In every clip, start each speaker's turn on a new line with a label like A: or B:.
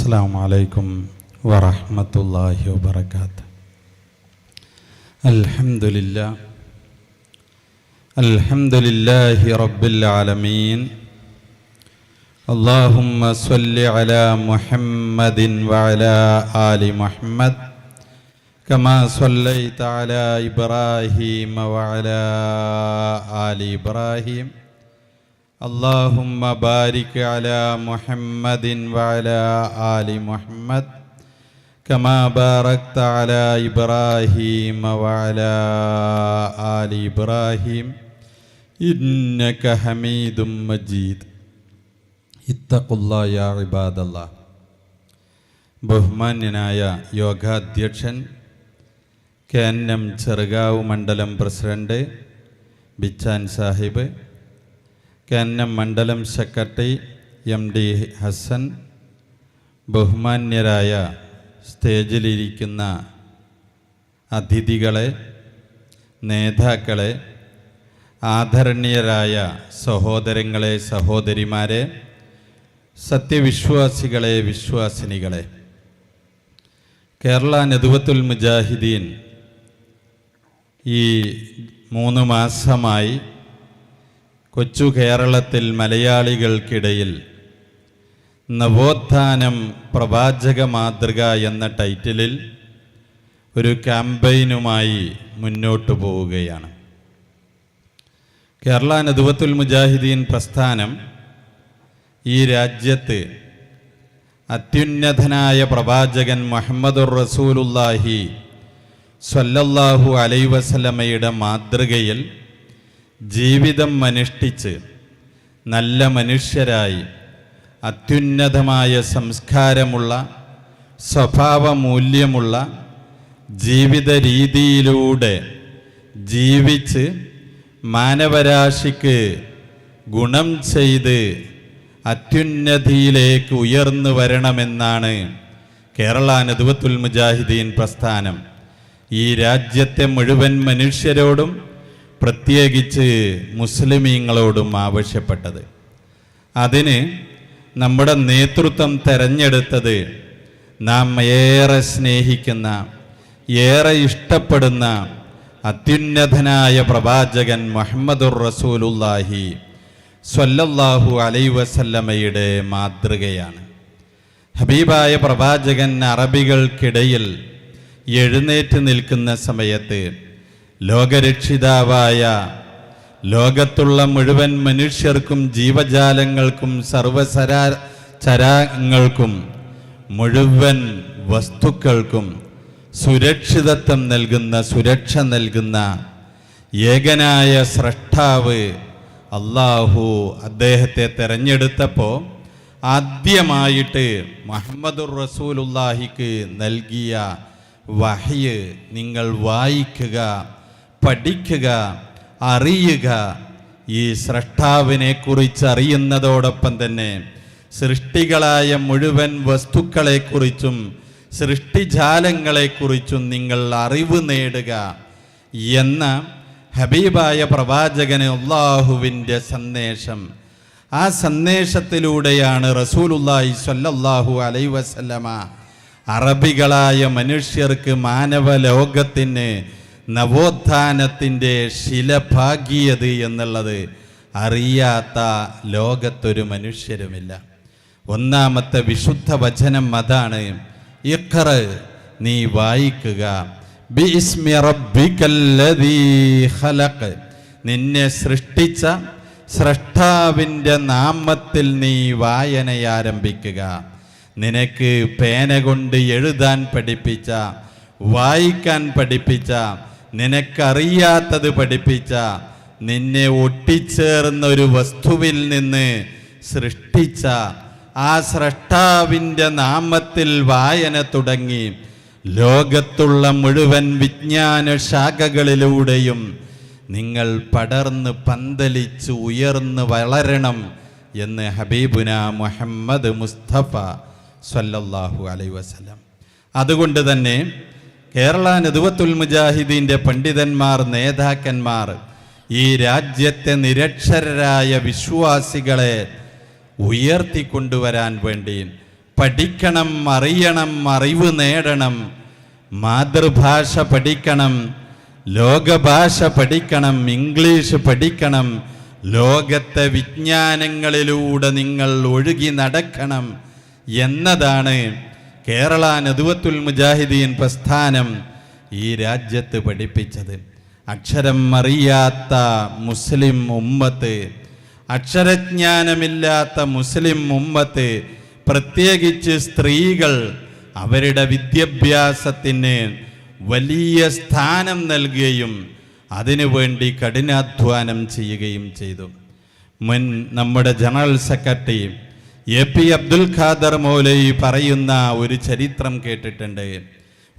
A: السلام عليكم ورحمة الله وبركاته الحمد لله الحمد لله رب العالمين اللهم صل على محمد وعلى آل محمد كما صليت على إبراهيم وعلى آل إبراهيم اللهم بارك على محمد وعلى آل محمد كما باركت على إبراهيم وعلى آل إبراهيم إنك حميد مجيد اتقوا الله يا عباد الله ബഹുമാന്യനായ യോഗാധ്യക്ഷൻ K N M Cherukavu മണ്ഡലം president Bichan Sahib K N M മണ്ഡലം സെക്രട്ടറി എം ഡി ഹസൻ ബഹുമാന്യരായ സ്റ്റേജിലിരിക്കുന്ന അതിഥികളെ നേതാക്കളെ ആദരണീയരായ സഹോദരങ്ങളെ സഹോദരിമാരെ സത്യവിശ്വാസികളെ വിശ്വാസിനികളെ. കേരള നെതുവത്തുൽ മുജാഹിദീൻ ഈ മൂന്ന് മാസമായി കൊച്ചു കേരളത്തിൽ മലയാളികൾക്കിടയിൽ നവോത്ഥാനം പ്രവാചക മാതൃക എന്ന ടൈറ്റിലിൽ ഒരു ക്യാമ്പയിനുമായി മുന്നോട്ടു പോവുകയാണ്. കേരള നദുവത്തുൽ മുജാഹിദീൻ പ്രസ്ഥാനം ഈ രാജ്യത്ത് അത്യുന്നതനായ പ്രവാചകൻ മുഹമ്മദുർ റസൂലുല്ലാഹി സ്വല്ലല്ലാഹു അലൈ വസല്ലമയുടെ മാതൃകയിൽ ജീവിതം അനുഷ്ഠിച്ച് നല്ല മനുഷ്യരായി അത്യുന്നതമായ സംസ്കാരമുള്ള സ്വഭാവമൂല്യമുള്ള ജീവിത രീതിയിലൂടെ ജീവിച്ച് മാനവരാശിക്ക് ഗുണം ചെയ്ത് അത്യുന്നതിയിലേക്ക് ഉയർന്നു വരണമെന്നാണ് കേരള നദുവത്തുൽ മുജാഹിദീൻ പ്രസ്ഥാനം. ഈ രാജ്യത്തെ മുഴുവൻ മനുഷ്യരോടും പ്രത്യേകിച്ച് മുസ്ലിമീങ്ങളോടും ആവശ്യപ്പെട്ടത്. അതിന് നമ്മുടെ നേതൃത്വം തെരഞ്ഞെടുത്തത് നാം ഏറെ സ്നേഹിക്കുന്ന ഏറെ ഇഷ്ടപ്പെടുന്ന അത്യുന്നതനായ പ്രവാചകൻ മുഹമ്മദുർ റസൂലുല്ലാഹി സ്വല്ലല്ലാഹു അലൈ വസല്ലമയുടെ മാതൃകയാണ്. ഹബീബായ പ്രവാചകൻ അറബികൾക്കിടയിൽ എഴുന്നേറ്റ് നിൽക്കുന്ന സമയത്ത് ലോകരക്ഷിതാവായ ലോകത്തുള്ള മുഴുവൻ മനുഷ്യർക്കും ജീവജാലങ്ങൾക്കും സർവസരാ ചരാങ്ങൾക്കും മുഴുവൻ വസ്തുക്കൾക്കും സുരക്ഷിതത്വം നൽകുന്ന സുരക്ഷ നൽകുന്ന ഏകനായ സ്രഷ്ടാവ് അള്ളാഹു അദ്ദേഹത്തെ തെരഞ്ഞെടുത്തപ്പോൾ ആദ്യമായിട്ട് മുഹമ്മദുർ റസൂലുല്ലാഹിക്ക് നൽകിയ വഹയ് നിങ്ങൾ വായിക്കുക പഠിക്കുക അറിയുക ഈ സൃഷ്ടാവിനെ കുറിച്ച് അറിയുന്നതോടൊപ്പം തന്നെ സൃഷ്ടികളായ മുഴുവൻ വസ്തുക്കളെക്കുറിച്ചും സൃഷ്ടിജാലങ്ങളെക്കുറിച്ചും നിങ്ങൾ അറിവ് നേടുക എന്ന ഹബീബായ പ്രവാചകന് അള്ളാഹുവിന്റെ സന്ദേശം. ആ സന്ദേശത്തിലൂടെയാണ് റസൂലുല്ലാഹി സ്വല്ലല്ലാഹു അലൈ വസല്ലമ അറബികളായ മനുഷ്യർക്ക് മാനവ ലോകത്തിന് നവോത്ഥാനത്തിന്റെ ശിലഭാഗ്യത എന്നുള്ളത് അറിയാത്ത ലോകത്തൊരു മനുഷ്യരുമില്ല. ഒന്നാമത്തെ വിശുദ്ധ വചനം അതാണ്. ഇഖ്റ നീ വായിക്കുക. നിന്നെ സൃഷ്ടിച്ച സ്രഷ്ടാവിന്റെ നാമത്തിൽ നീ വായനയാരംഭിക്കുക നിനക്ക് പേന കൊണ്ട് എഴുതാൻ പഠിപ്പിച്ച വായിക്കാൻ പഠിപ്പിച്ച നിനക്കറിയാത്തത് പഠിപ്പിച്ച നിന്നെ ഒട്ടിച്ചേർന്ന ഒരു വസ്തുവിൽ നിന്ന് സൃഷ്ടിച്ച ആ സ്രഷ്ടാവിന്റെ നാമത്തിൽ വായന തുടങ്ങി ലോകത്തുള്ള മുഴുവൻ വിജ്ഞാന ശാഖകളിലൂടെയും നിങ്ങൾ പടർന്ന് പന്തലിച്ച് ഉയർന്ന് വളരണം എന്ന് ഹബീബുന മുഹമ്മദ് മുസ്തഫ സല്ലല്ലാഹു അലൈ വസല്ലം. അതുകൊണ്ട് തന്നെ കേരള നദുവത്തുൽ മുജാഹിദീന്റെ പണ്ഡിതന്മാർ നേതാക്കന്മാർ ഈ രാജ്യത്തെ നിരക്ഷരരായ വിശ്വാസികളെ ഉയർത്തിക്കൊണ്ടുവരാൻ വേണ്ടി പഠിക്കണം അറിയണം അറിവ് നേടണം മാതൃഭാഷ പഠിക്കണം ലോകഭാഷ പഠിക്കണം ഇംഗ്ലീഷ് പഠിക്കണം ലോകത്തെ വിജ്ഞാനങ്ങളിലൂടെ നിങ്ങൾ ഒഴുകി നടക്കണം എന്നതാണ് കേരള നദുവത്തുൽ മുജാഹിദീൻ പ്രസ്ഥാനം ഈ രാജ്യത്ത് പഠിപ്പിച്ചത്. അക്ഷരം അറിയാത്ത മുസ്ലിം ഉമ്മത്ത് അക്ഷരജ്ഞാനമില്ലാത്ത മുസ്ലിം ഉമ്മത്ത് പ്രത്യേകിച്ച് സ്ത്രീകൾ അവരുടെ വിദ്യാഭ്യാസത്തിന് വലിയ സ്ഥാനം നൽകുകയും അതിനുവേണ്ടി കഠിനാധ്വാനം ചെയ്യുകയും ചെയ്തു. മുൻ നമ്മുടെ general secretary A P Abdul Khader Maulavi പറയുന്ന ഒരു ചരിത്രം കേട്ടിട്ടുണ്ട്.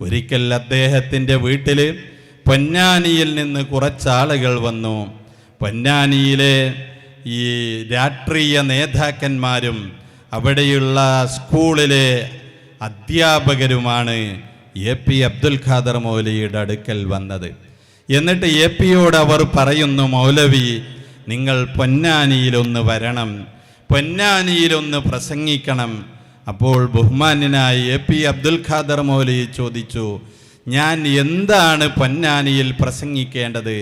A: ഒരിക്കൽ അദ്ദേഹത്തിന്റെ വീട്ടിൽ പൊന്നാനിയിൽ നിന്ന് കുറച്ചാളുകൾ വന്നു. പൊന്നാനിയിലെ ഈ രാഷ്ട്രീയ നേതാക്കന്മാരും അവിടെയുള്ള സ്കൂളിലെ അധ്യാപകരുമാണ് എ പി അബ്ദുൽ ഖാദർ മൗലവിയുടെ അടുക്കൽ വന്നത്. എന്നിട്ട് എ പിയോട് അവർ പറയുന്നു മൗലവി നിങ്ങൾ പൊന്നാനിയിലൊന്ന് വരണം. പൊന്നാനിയിലൊന്ന് പ്രസംഗിക്കണം. അപ്പോൾ ബഹുമാന്യനായ എ പി അബ്ദുൽ ഖാദർ മൗലി ചോദിച്ചു ഞാൻ എന്താണ് പൊന്നാനിയിൽ പ്രസംഗിക്കേണ്ടത്?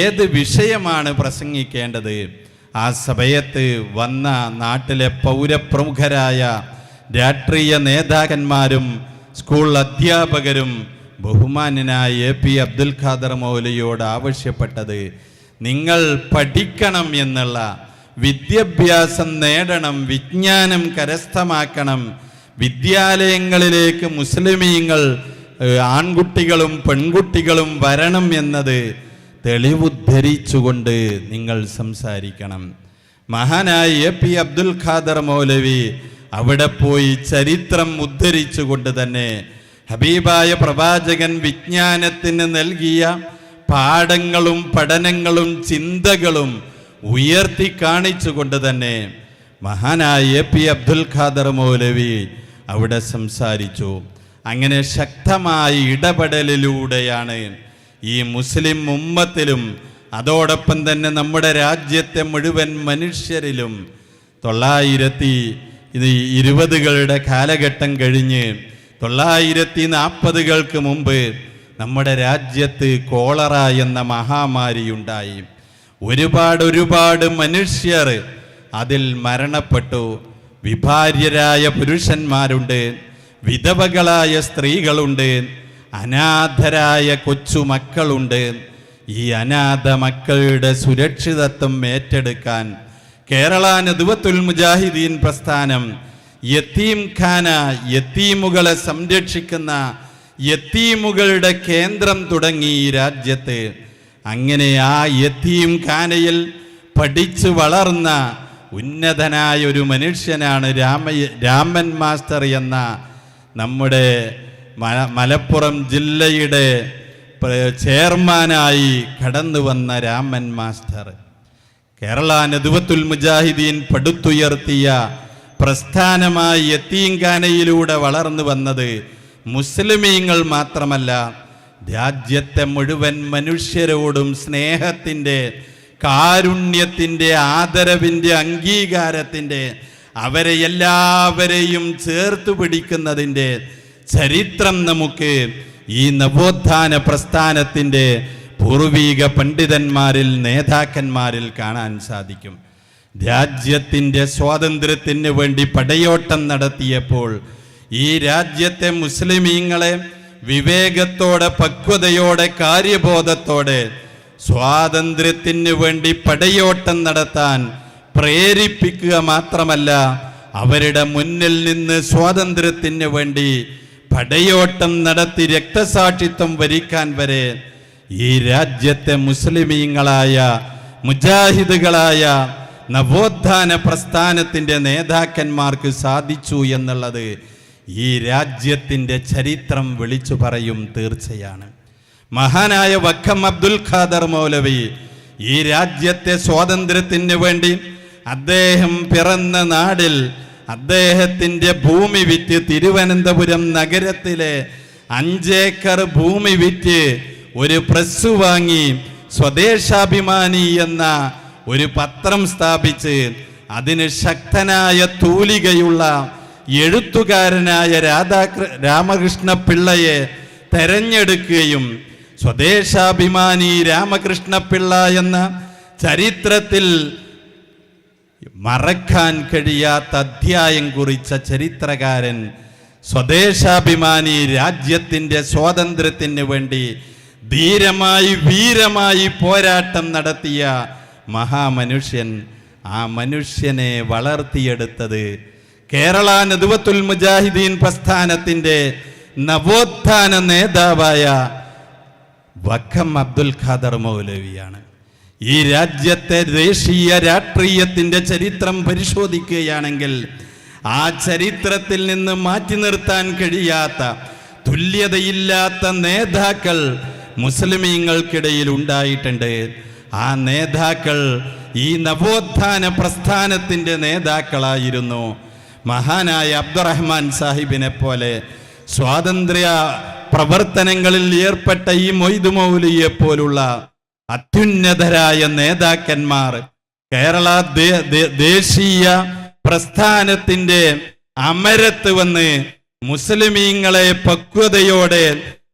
A: ഏത് വിഷയമാണ് പ്രസംഗിക്കേണ്ടത്? ആ സമയത്ത് വന്ന നാട്ടിലെ പൗരപ്രമുഖരായ രാഷ്ട്രീയ നേതാക്കന്മാരും സ്കൂൾ അധ്യാപകരും ബഹുമാന്യനായ എ പി അബ്ദുൽ ഖാദർ മൗലയോട് ആവശ്യപ്പെട്ടത് നിങ്ങൾ പഠിക്കണം എന്നുള്ള വിദ്യാഭ്യാസം നേടണം വിജ്ഞാനം കരസ്ഥമാക്കണം. വിദ്യാലയങ്ങളിലേക്ക് മുസ്ലിമീങ്ങൾ ആൺകുട്ടികളും പെൺകുട്ടികളും വരണം എന്നത് തെളിവുദ്ധരിച്ചുകൊണ്ട് നിങ്ങൾ സംസാരിക്കണം. മഹാനായ എ പി അബ്ദുൽ ഖാദർ മൗലവി അവിടെ പോയി ചരിത്രം ഉദ്ധരിച്ചുകൊണ്ട് തന്നെ ഹബീബായ പ്രവാചകൻ വിജ്ഞാനത്തിന് നൽകിയ പാഠങ്ങളും പഠനങ്ങളും ചിന്തകളും ഉയർത്തി കാണിച്ചുകൊണ്ട് തന്നെ മഹാനായ എ പി അബ്ദുൽ ഖാദർ മൗലവി അവിടെ സംസാരിച്ചു. അങ്ങനെ ശക്തമായ ഇടപെടലിലൂടെയാണ് ഈ മുസ്ലിം ഉമ്മത്തിലും അതോടൊപ്പം തന്നെ നമ്മുടെ രാജ്യത്തെ മുഴുവൻ മനുഷ്യരിലും തൊള്ളായിരത്തി ഇത് ഇരുപതുകളുടെ കാലഘട്ടം കഴിഞ്ഞ് തൊള്ളായിരത്തി നാൽപ്പതുകൾക്ക് മുമ്പ് നമ്മുടെ രാജ്യത്ത് കോളറ എന്ന മഹാമാരി ഉണ്ടായി ഒരുപാട് ഒരുപാട് മനുഷ്യർ അതിൽ മരണപ്പെട്ടു. വിഭാര്യരായ പുരുഷന്മാരുണ്ട് വിധവകളായ സ്ത്രീകളുണ്ട് അനാഥരായ കൊച്ചുമക്കളുണ്ട്. ഈ അനാഥ മക്കളുടെ സുരക്ഷിതത്വം ഏറ്റെടുക്കാൻ കേരള നദുവത്തുൽ മുജാഹിദീൻ പ്രസ്ഥാനം യത്തീം ഖാന യത്തീമുകളെ സംരക്ഷിക്കുന്ന യത്തീമുകളുടെ കേന്ദ്രം തുടങ്ങി ഈ രാജ്യത്ത്. അങ്ങനെ ആ യത്തീം ഖാനയിൽ പഠിച്ചു വളർന്ന ഉന്നതനായ ഒരു മനുഷ്യനാണ് രാമ രാമൻ മാസ്റ്റർ എന്ന നമ്മുടെ മലപ്പുറം ജില്ലയുടെ ചെയർമാനായി കടന്നു വന്ന രാമൻ മാസ്റ്റർ. കേരള നദുവത്തുൽ മുജാഹിദീൻ പടുത്തുയർത്തിയ പ്രസ്ഥാനമായി എത്തീങ്കാനയിലൂടെ വളർന്നു വന്നത് മുസ്ലിമീങ്ങൾ മാത്രമല്ല രാജ്യത്തെ മുഴുവൻ മനുഷ്യരോടും സ്നേഹത്തിന്റെ കാരുണ്യത്തിന്റെ ആദരവിന്റെ അംഗീകാരത്തിന്റെ അവരെ എല്ലാവരെയും ചേർത്ത് പിടിക്കുന്നതിന്റെ ചരിത്രം നമുക്ക് ഈ നവോത്ഥാന പ്രസ്ഥാനത്തിന്റെ പൂർവീക പണ്ഡിതന്മാരിൽ നേതാക്കന്മാരിൽ കാണാൻ സാധിക്കും. രാജ്യത്തിന്റെ സ്വാതന്ത്ര്യത്തിന് വേണ്ടി പടയോട്ടം നടത്തിയപ്പോൾ ഈ രാജ്യത്തെ മുസ്ലിമീങ്ങളെ വിവേകത്തോടെ പക്വതയോടെ കാര്യബോധത്തോടെ സ്വാതന്ത്ര്യത്തിന് വേണ്ടി പടയോട്ടം നടത്താൻ പ്രേരിപ്പിക്കുക മാത്രമല്ല അവരുടെ മുന്നിൽ നിന്ന് സ്വാതന്ത്ര്യത്തിന് വേണ്ടി പടയോട്ടം നടത്തി രക്തസാക്ഷിത്വം വരിക്കാൻ വരെ ഈ രാജ്യത്തെ മുസ്ലിമീങ്ങളായ മുജാഹിദുകളായ നവോത്ഥാന പ്രസ്ഥാനത്തിന്റെ നേതാക്കന്മാർക്ക് സാധിച്ചു എന്നുള്ളത് ഈ രാജ്യത്തിന്റെ ചരിത്രം വിളിച്ചു പറയും തീർച്ചയാണ്. മഹാനായ വക്കം അബ്ദുൽ ഖാദർ മൗലവി ഈ രാജ്യത്തെ സ്വാതന്ത്ര്യത്തിന് വേണ്ടി അദ്ദേഹം പിറന്ന നാടിൽ അദ്ദേഹത്തിന്റെ ഭൂമി വിറ്റ് തിരുവനന്തപുരം നഗരത്തിലെ അഞ്ചേക്കർ ഭൂമി വിറ്റ് ഒരു പ്രസ് വാങ്ങി സ്വദേശാഭിമാനി എന്ന ഒരു പത്രം സ്ഥാപിച്ച് അതിന് ശക്തനായ തൂലികയുള്ള എഴുത്തുകാരനായ രാധാകൃ രാമകൃഷ്ണ പിള്ളയെ തെരഞ്ഞെടുക്കുകയും സ്വദേശാഭിമാനി രാമകൃഷ്ണ പിള്ള എന്ന ചരിത്രത്തിൽ മറക്കാൻ കഴിയാത്ത അധ്യായം കുറിച്ച ചരിത്രകാരൻ സ്വദേശാഭിമാനി രാജ്യത്തിന്റെ സ്വാതന്ത്ര്യത്തിന് വേണ്ടി ധീരമായി വീരമായി പോരാട്ടം നടത്തിയ മഹാമനുഷ്യൻ ആ മനുഷ്യനെ വളർത്തിയെടുത്തത് കേരള നദുവത്തുൽ മുജാഹിദീൻ പ്രസ്ഥാനത്തിന്റെ നവോത്ഥാന നേതാവായ വഖം അബ്ദുൽ ഖാദർ മൗലവിയാണ്. ഈ രാജ്യത്തെ ദേശീയ രാഷ്ട്രീയത്തിന്റെ ചരിത്രം പരിശോധിക്കുകയാണെങ്കിൽ ആ ചരിത്രത്തിൽ നിന്ന് മാറ്റി നിർത്താൻ കഴിയാത്ത തുല്യതയില്ലാത്ത നേതാക്കൾ മുസ്ലിമീങ്ങൾക്കിടയിൽ ഉണ്ടായിട്ടുണ്ട്. ആ നേതാക്കൾ ഈ നവോത്ഥാന പ്രസ്ഥാനത്തിന്റെ നേതാക്കളായിരുന്നു. മഹാനായ അബ്ദുറഹ്മാൻ സാഹിബിനെ പോലെ സ്വാതന്ത്ര്യ പ്രവർത്തനങ്ങളിൽ ഏർപ്പെട്ട ഈ മൊയ്തു മൗലിയെ പോലുള്ള അത്യുന്നതരായ നേതാക്കന്മാർ കേരള ദേശീയ പ്രസ്ഥാനത്തിന്റെ അമരത്ത് വന്ന് മുസ്ലിമീങ്ങളെ പക്വതയോടെ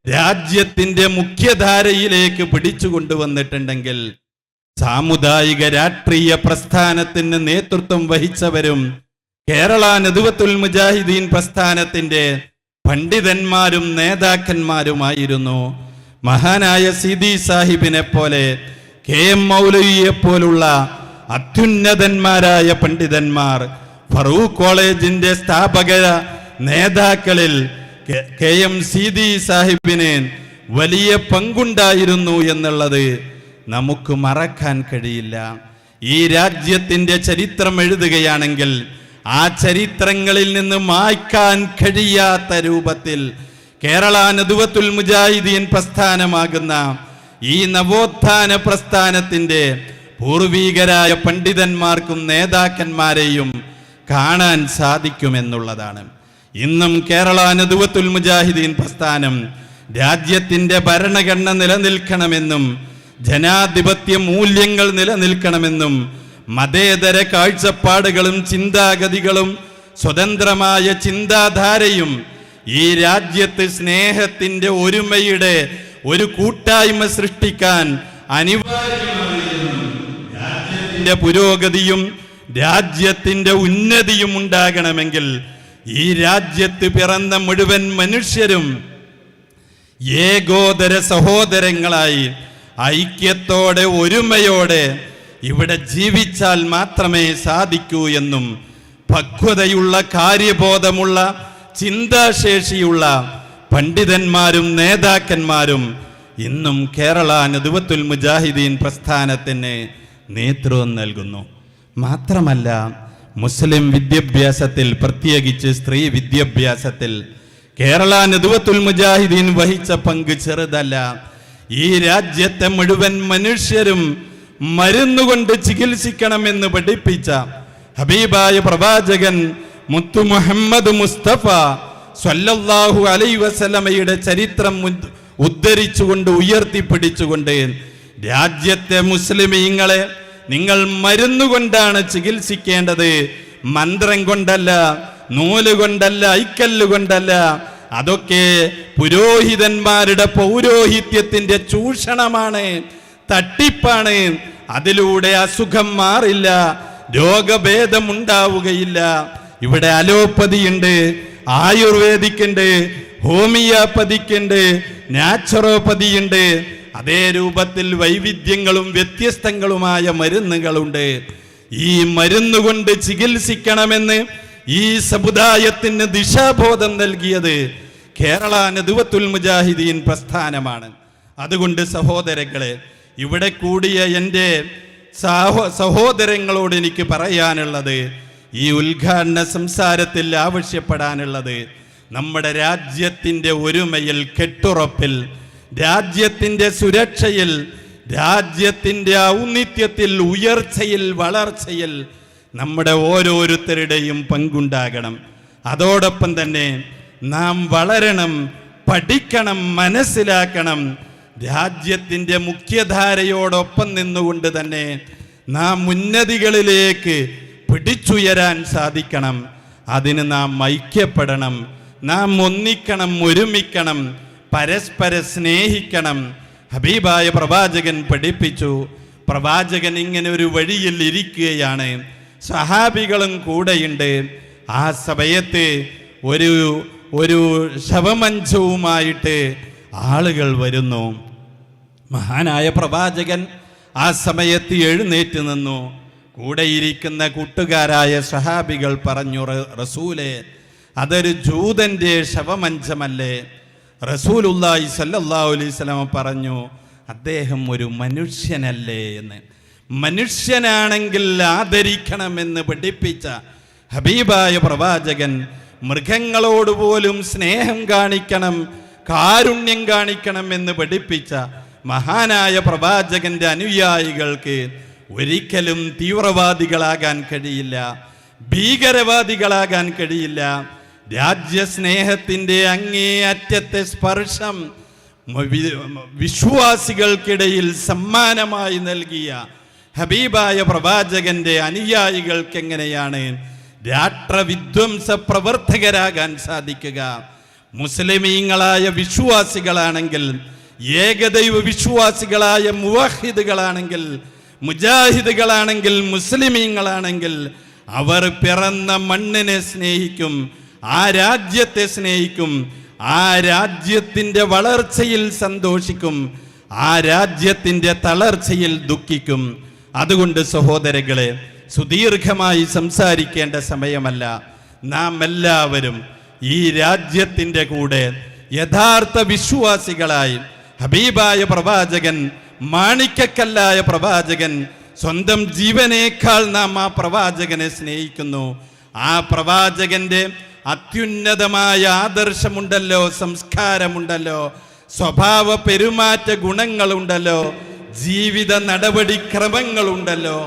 A: രാജ്യത്തിന്റെ മുഖ്യധാരയിലേക്ക് പിടിച്ചു കൊണ്ടുവന്നിട്ടുണ്ടെങ്കിൽ സാമുദായിക രാഷ്ട്രീയ പ്രസ്ഥാനത്തിന് നേതൃത്വം വഹിച്ചവരും കേരള നദുവത്തുൽ മുജാഹിദീൻ പ്രസ്ഥാനത്തിന്റെ പണ്ഡിതന്മാരും നേതാക്കന്മാരുമായിരുന്നു. മഹാനായ സിദി സാഹിബിനെ പോലെ കെ എം മൗലവിയെ പോലുള്ള അത്യുന്നതന്മാരായ പണ്ഡിതന്മാർ ഫറൂഖ് കോളേജിന്റെ സ്ഥാപക നേതാക്കളിൽ കെ- എം സിദി സാഹിബിന് വലിയ പങ്കുണ്ടായിരുന്നു എന്നുള്ളത് നമുക്ക് മറക്കാൻ കഴിയില്ല. ഈ രാജ്യത്തിന്റെ ചരിത്രം എഴുതുകയാണെങ്കിൽ ആ ചരിത്രങ്ങളിൽ നിന്ന് മായ്ക്കാൻ കഴിയാത്ത രൂപത്തിൽ കേരള നദുവത്തുൽ മുജാഹിദീൻ പ്രസ്ഥാനമാകുന്ന ഈ നവോത്ഥാന പ്രസ്ഥാനത്തിന്റെ പൂർവീകരായ പണ്ഡിതന്മാർക്കും നേതാക്കന്മാരെയും കാണാൻ സാധിക്കുമെന്നുള്ളതാണ്. ഇന്നും കേരള നദുവത്തുൽ മുജാഹിദീൻ പ്രസ്ഥാനം രാജ്യത്തിന്റെ ഭരണഘടന നിലനിൽക്കണമെന്നും ജനാധിപത്യ മൂല്യങ്ങൾ നിലനിൽക്കണമെന്നും മതേതര കാഴ്ചപ്പാടുകളും ചിന്താഗതികളും സ്വതന്ത്രമായ ചിന്താധാരയും ഈ രാജ്യത്ത് സ്നേഹത്തിന്റെ ഒരുമയുടെ ഒരു കൂട്ടായ്മ സൃഷ്ടിക്കാൻ അനിവാര്യമായ പുരോഗതിയും രാജ്യത്തിന്റെ ഉന്നതിയും ഉണ്ടാകണമെങ്കിൽ ഈ രാജ്യത്ത് പിറന്ന മുഴുവൻ മനുഷ്യരും ഏകോദര സഹോദരങ്ങളായി ഐക്യത്തോടെ ഒരുമയോടെ ഇവിടെ ജീവിച്ചാൽ മാത്രമേ സാധിക്കൂ എന്നും പക്വതയുള്ള കാര്യബോധമുള്ള ചിന്താശേഷിയുള്ള പണ്ഡിതന്മാരും നേതാക്കന്മാരും ഇന്നും കേരള നദുവത്തുൽ മുജാഹിദീൻ പ്രസ്ഥാനത്തിന് നേതൃത്വം നൽകുന്നു. മാത്രമല്ല മുസ്ലിം വിദ്യാഭ്യാസത്തിൽ പ്രത്യേകിച്ച് സ്ത്രീ വിദ്യാഭ്യാസത്തിൽ കേരള നദുവത്തുൽ മുജാഹിദീൻ വഹിച്ച പങ്ക് ചെറുതല്ല. ഈ രാജ്യത്തെ മുഴുവൻ മനുഷ്യരും മരുന്നുകൊണ്ട് ചികിത്സിക്കണമെന്ന് പഠിപ്പിച്ച ഹബീബായ പ്രവാചകൻ മുത്തു മുഹമ്മദ് മുസ്തഫ സ്വല്ലാഹു അലൈ വസലമയുടെ ചരിത്രം ഉദ്ധരിച്ചുകൊണ്ട് ഉയർത്തിപ്പിടിച്ചുകൊണ്ട് രാജ്യത്തെ മുസ്ലിമീങ്ങളെ നിങ്ങൾ മരുന്നുകൊണ്ടാണ് ചികിത്സിക്കേണ്ടത്. മന്ത്രം കൊണ്ടല്ല നൂൽ കൊണ്ടല്ല ഐക്കല്ല് കൊണ്ടല്ല. അതൊക്കെ പുരോഹിതന്മാരുടെ പൗരോഹിത്യത്തിന്റെ ചൂഷണമാണ് തട്ടിപ്പാണ്. അതിലൂടെ അസുഖം മാറില്ല രോഗഭേദം ഉണ്ടാവുകയില്ല ഇവിടെ അലോപ്പതിയുണ്ട് ആയുർവേദിക്കുണ്ട് ഹോമിയോപ്പതിക്കുണ്ട് നാച്ചുറോപ്പതിയുണ്ട്. അതേ രൂപത്തിൽ വൈവിധ്യങ്ങളും വ്യത്യസ്തങ്ങളുമായ മരുന്നുകളുണ്ട്. ഈ മരുന്നുകൊണ്ട് ചികിത്സിക്കണമെന്ന് ഈ സമുദായത്തിന് ദിശാബോധം നൽകിയത് കേരള നദുവത്തുൽ മുജാഹിദീൻ പ്രസ്ഥാനമാണ്. അതുകൊണ്ട് സഹോദരങ്ങളെ ഇവിടെ കൂടിയ എന്റെ സഹോ സഹോദരങ്ങളോട് എനിക്ക് പറയാനുള്ളത് ഈ ഉദ്ഘാടന സംസാരത്തിൽ ആവശ്യപ്പെടാനുള്ളത് നമ്മുടെ രാജ്യത്തിന്റെ ഒരുമയിൽ കെട്ടുറപ്പിൽ രാജ്യത്തിന്റെ സുരക്ഷയിൽ രാജ്യത്തിന്റെ ഔന്നിത്യത്തിൽ ഉയർച്ചയിൽ വളർച്ചയിൽ നമ്മുടെ ഓരോരുത്തരുടെയും പങ്കുണ്ടാകണം. അതോടൊപ്പം തന്നെ നാം വളരണം പഠിക്കണം മനസ്സിലാക്കണം രാജ്യത്തിന്റെ മുഖ്യധാരയോടൊപ്പം നിന്നുകൊണ്ട് തന്നെ നാം ഉന്നതികളിലേക്ക് പിടിച്ചുയരാൻ സാധിക്കണം. അതിന് നാം ഐക്യപ്പെടണം. നാം ഒന്നിക്കണം ഒരുമിക്കണം പരസ്പര സ്നേഹിക്കണം. ഹബീബായ പ്രവാചകൻ പഠിപ്പിച്ചു പ്രവാചകൻ ഇങ്ങനെ ഒരു വഴിയിൽ ഇരിക്കുകയാണ്. സഹാബികളും കൂടെയുണ്ട്. ആ സമയത്ത് ഒരു ഒരു ശവമഞ്ചവുമായിട്ട് ആളുകൾ വരുന്നു. മഹാനായ പ്രവാചകൻ ആ സമയത്ത് എഴുന്നേറ്റ് നിന്നു. കൂടെയിരിക്കുന്ന കൂട്ടുകാരായ സഹാബികൾ പറഞ്ഞു റസൂലേ അതൊരു ജൂതന്റെ ശവമഞ്ചമല്ലേ? റസൂലുല്ലായി സല്ലല്ലാഹു അലൈഹി സ്വലമ പറഞ്ഞു അദ്ദേഹം ഒരു മനുഷ്യനല്ലേ എന്ന്. മനുഷ്യനാണെങ്കിൽ ആദരിക്കണമെന്ന് പഠിപ്പിച്ച ഹബീബായ പ്രവാചകൻ മൃഗങ്ങളോട് പോലും സ്നേഹം കാണിക്കണം കാരുണ്യം കാണിക്കണം എന്ന് പഠിപ്പിച്ച മഹാനായ പ്രവാചകന്റെ അനുയായികൾക്ക് ഒരിക്കലും തീവ്രവാദികളാകാൻ കഴിയില്ല ഭീകരവാദികളാകാൻ കഴിയില്ല. രാജ്യസ്നേഹത്തിന്റെ അങ്ങേയറ്റത്തെ സ്പർശം വിശ്വാസികൾക്കിടയിൽ സമ്മാനമായി നൽകിയ ഹബീബായ പ്രവാചകന്റെ അനുയായികൾക്ക് എങ്ങനെയാണ് രാഷ്ട്രവിധ്വംസ പ്രവർത്തകരാകാൻ സാധിക്കുക? മുസ്ലിമീങ്ങളായ വിശ്വാസികളാണെങ്കിൽ ഏകദൈവ വിശ്വാസികളായ മുവാഹിദുകളാണെങ്കിൽ മുജാഹിദുകളാണെങ്കിൽ മുസ്ലിമീങ്ങളാണെങ്കിൽ അവർ പിറന്ന മണ്ണിനെ സ്നേഹിക്കും ആ രാജ്യത്തെ സ്നേഹിക്കും ആ രാജ്യത്തിന്റെ വളർച്ചയിൽ സന്തോഷിക്കും ആ രാജ്യത്തിന്റെ തളർച്ചയിൽ ദുഃഖിക്കും. അതുകൊണ്ട് സഹോദരങ്ങളെ സുദീർഘമായി സംസാരിക്കേണ്ട സമയമല്ല. നാം എല്ലാവരും ഈ രാജ്യത്തിന്റെ കൂടെ യഥാർത്ഥ വിശ്വാസികളായി ഹബീബായ പ്രവാചകൻ മാണിക്കക്കല്ലായ പ്രവാചകൻ സ്വന്തം ജീവനേക്കാൾ നാം ആ പ്രവാചകനെ സ്നേഹിക്കുന്നു. ആ പ്രവാചകന്റെ അത്യുന്നതമായ ആദർശമുണ്ടല്ലോ സംസ്കാരമുണ്ടല്ലോ സ്വഭാവ പെരുമാറ്റ ഗുണങ്ങളുണ്ടല്ലോ ജീവിത നടപടിക്രമങ്ങളുണ്ടല്ലോ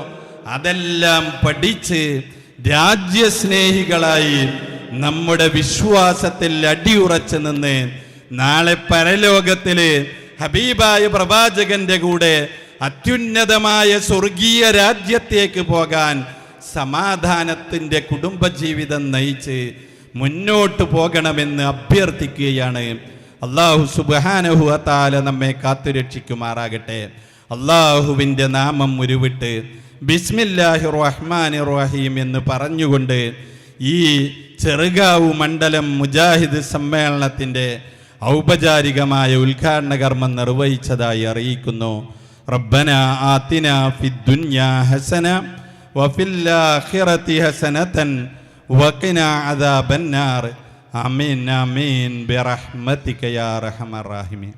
A: അതെല്ലാം പഠിച്ച് രാജ്യസ്നേഹികളായി നമ്മുടെ വിശ്വാസത്തിൽ അടിയുറച്ചു നിന്ന് നാളെ പരലോകത്തിൽ ഹബീബായ പ്രവാചകന്റെ കൂടെ അത്യുന്നതമായ സ്വർഗീയ രാജ്യത്തേക്ക് പോകാൻ സമാധാനത്തിന്റെ കുടുംബജീവിതം നയിച്ച് മുന്നോട്ട് പോകണമെന്ന് അഭ്യർത്ഥിക്കുകയാണ്. അള്ളാഹു സുബഹാനഹുഅത്താല നമ്മെ കാത്തുരക്ഷിക്കുമാറാകട്ടെ അള്ളാഹുവിന്റെ നാമം ഉരുവിട്ട് ബിസ്മില്ലാഹി റഹ്മാൻ റഹീം എന്ന് പറഞ്ഞുകൊണ്ട് ഈ ചെറുകാവ് മണ്ഡലം മുജാഹിദ് സമ്മേളനത്തിന്റെ ഔപചാരികമായ ഉദ്ഘാടന കർമ്മം നിർവഹിച്ചതായി അറിയിക്കുന്നു. റബ്ബന ആത്തിന ഫിദ്ദുന്യ ഹസന വഫിൽ ആഖിറതി ഹസനതൻ വഖിനാ അദാബന്നാർ. ആമീൻ ആമീൻ. ബിറഹ്മതിക യാ അർഹമർ റഹീമീൻ.